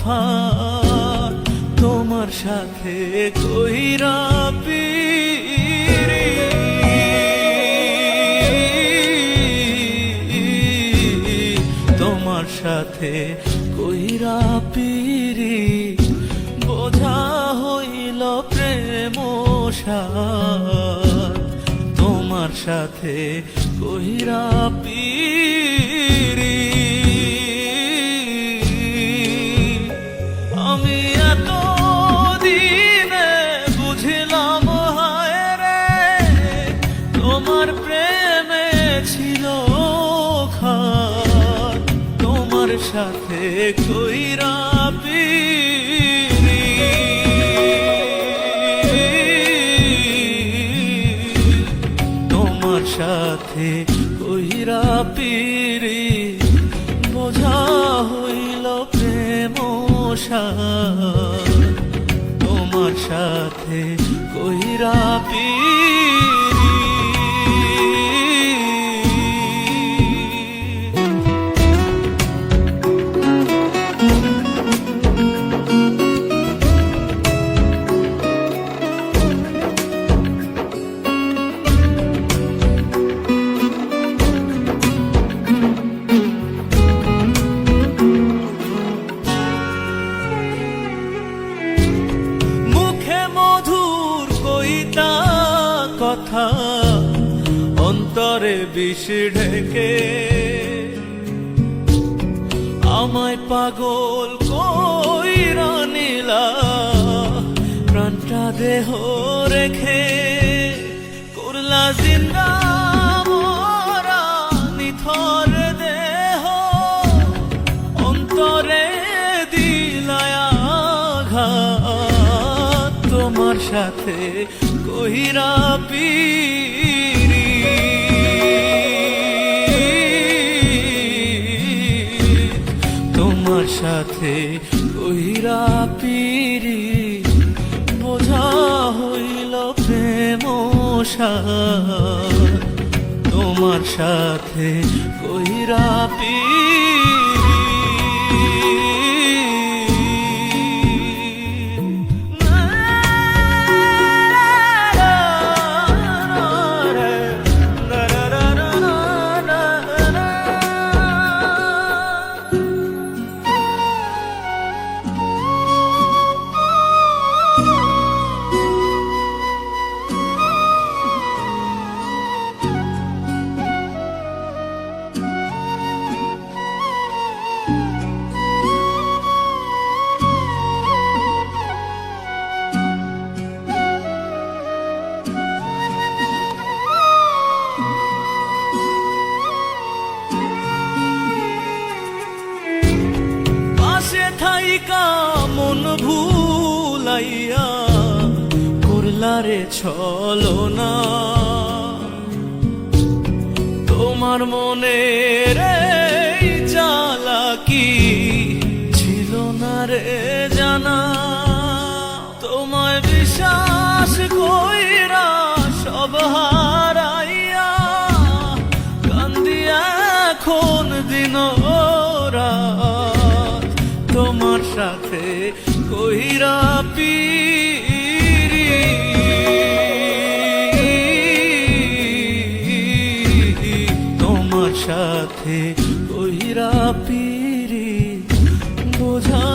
সফর তোমার সাথে কইরা পিরি। তোমার সাথে কইরা পিরি, বোঝা হইল প্রেম তোমার সাথে কইরা পিরি। আমি এত তোমার প্রেমে ছিল তোমার সাথে কইরা তোমার সাথে কইরা পিরি বোঝা হইল সাথ। তোমার সাথে কইরা পিরি কইতা কথা অন্তরে বিষ ঢেকে। আমায় পাগল কইরা নিলা প্রাণটা দেহ রেখে। সাথে কহিরা পিরি। তোমার সাথে কহিরা পিরি বোঝা হইল প্রেম তোমার সাথে কইরা পিরি। থাইকা মন ভুলাইয়া করলারে ছলো না তোমার মনে রে জ্বালা তোমার সাথে কইরা পিরি তোমার সাথে কইরা পিরি বোঝা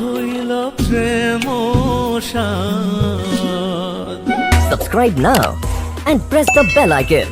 হইল প্রেম Subscribe now and press the bell icon.